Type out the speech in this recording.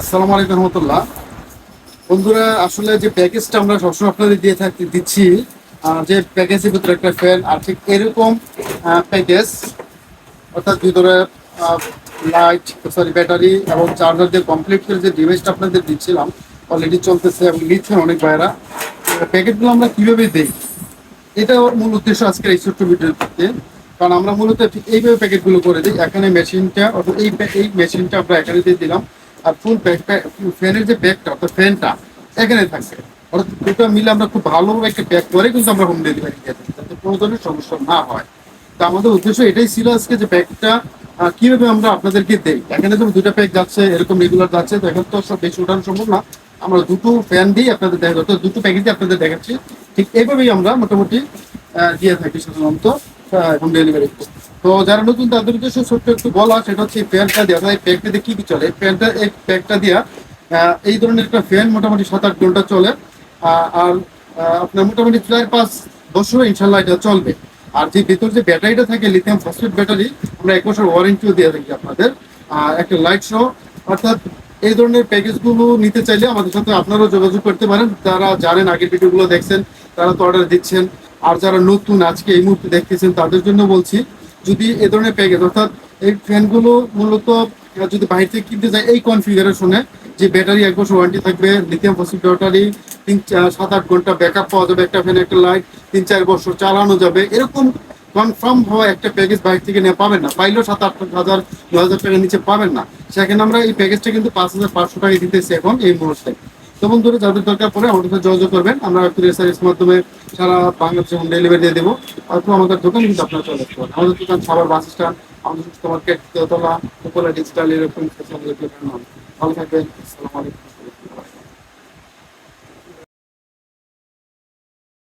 আসসালামু আলাইকুম রহমতুল্লাহ। বন্ধুরা, আসলে যে প্যাকেজটা আমরা সবসময় আপনাদের দিয়ে থাকি, দিচ্ছি যে প্যাকেজের ভিতরে একটা ফ্যান আর ঠিক এরকম প্যাকেজ অর্থাৎ ভিতরে লাইট সরি ব্যাটারি এবং চার্জার দিয়ে কমপ্লিট করে যে ডিভাইসটা আপনাদের দিচ্ছিলাম অলরেডি চলতেছে এবং নিচ্ছেন অনেক ভাইয়েরা। প্যাকেটগুলো আমরা কীভাবে দিই? এটা ওর মূল উদ্দেশ্য আজকের এই ছোট্ট ভিডিওতে কারণ আমরা মূলত ঠিক এইভাবে প্যাকেটগুলো করে দিই। এখানে মেশিনটা অর্থাৎ এই এই মেশিনটা আমরা এখানে দিয়ে দিলাম। আর ফুল ফ্যানের যে ব্যাগটা অর্থাৎ ফ্যানটা এখানে থাকবে। অর্থাৎ দুটো মিলে আমরা খুব ভালোভাবে একটা প্যাক করে কিন্তু আমরা হোম ডেলিভারি দিয়ে থাকি যাতে কোনো ধরনের সমস্যা না হয়। তো আমাদের উদ্দেশ্য এটাই ছিল আজকে যে ব্যাগটা কীভাবে আমরা আপনাদেরকে দেই। এখানে যেমন দুটো প্যাক যাচ্ছে, এরকম রেগুলার যাচ্ছে, তো এখন তো সব বেশি উঠানো সম্ভব না। আমরা দুটো ফ্যান দিয়ে আপনাদের দেখা অর্থাৎ দুটো প্যাকেজ আপনাদের দেখাচ্ছি। ঠিক এইভাবেই আমরা মোটামুটি দিয়ে থাকি সাধারণত হোম ডেলিভারি তো যারা নতুন তাদের উদ্দেশ্যে ছোট্ট একটু বলা সেটা হচ্ছে এই প্যান্টটা অর্থাৎ এই প্যাকটা দিয়ে কি কি চলে? এই প্যান্টটা এই প্যাকটা আহ, এই ধরনের একটা ফ্যান মোটামুটি সাত আট ঘণ্টা চলে। আর আপনার মোটামুটি চার পাঁচ বছর ইনশাল্লাহ এটা চলবে। আর যে ভিতর যে ব্যাটারিটা থাকে লিথিয়াম ফসফেট ব্যাটারি আমরা এক বছর ওয়ারেন্টিও দিয়ে থাকি আপনাদের। একটা লাইট সহ অর্থাৎ এই ধরনের প্যাকেজগুলো নিতে চাইলে আমাদের সাথে আপনারাও যোগাযোগ করতে পারেন। যারা জানেন আগের ভিডিওগুলো দেখছেন তারা তো অর্ডার দিচ্ছেন। আর যারা নতুন আজকে এই মুহূর্তে দেখতেছেন তাদের জন্য বলছি যদি এ ধরনের প্যাকেজ অর্থাৎ এই ফ্যানগুলো মূলত যদি বাইরে থেকে কিনতে যায়, এই কনফিগারেশনে যে ব্যাটারি এক বছর ওয়ারেন্টি থাকবে লিথিয়াম ফসফেট ব্যাটারি তিন সাত আট ঘণ্টা ব্যাকআপ পাওয়া যাবে, একটা ফ্যান একটা লাইট তিন চার বছর চালানো যাবে। এরকম কনফার্ম হওয়া একটা প্যাকেজ বাইরে থেকে নিয়ে পাবেন না। পাইলেও সাত আট হাজার, দু হাজার টাকার নিচে পাবেন না। সেখানে আমরা এই প্যাকেজটা কিন্তু পাঁচ হাজার পাঁচশো টাকা দিতেছি এখন এই মুহূর্তে। তো বন্ধুরা, যাদের দরকার পড়ে আমাদের সাথে যোগাযোগ করবেন। আমরা মাধ্যমে সারা বাংলাদেশে হোম ডেলিভারি দিয়ে দেবো। অথবা আমাদের দোকান কিন্তু আপনারা চলে আসতে পারেন আমাদের দোকান সাবার বাস স্ট্যান্ড আমাদের সুস্থ মার্কেট দোতলা ডিজিটাল এরকম। ভালো থাকবেন। আসসালামু আলাইকুম।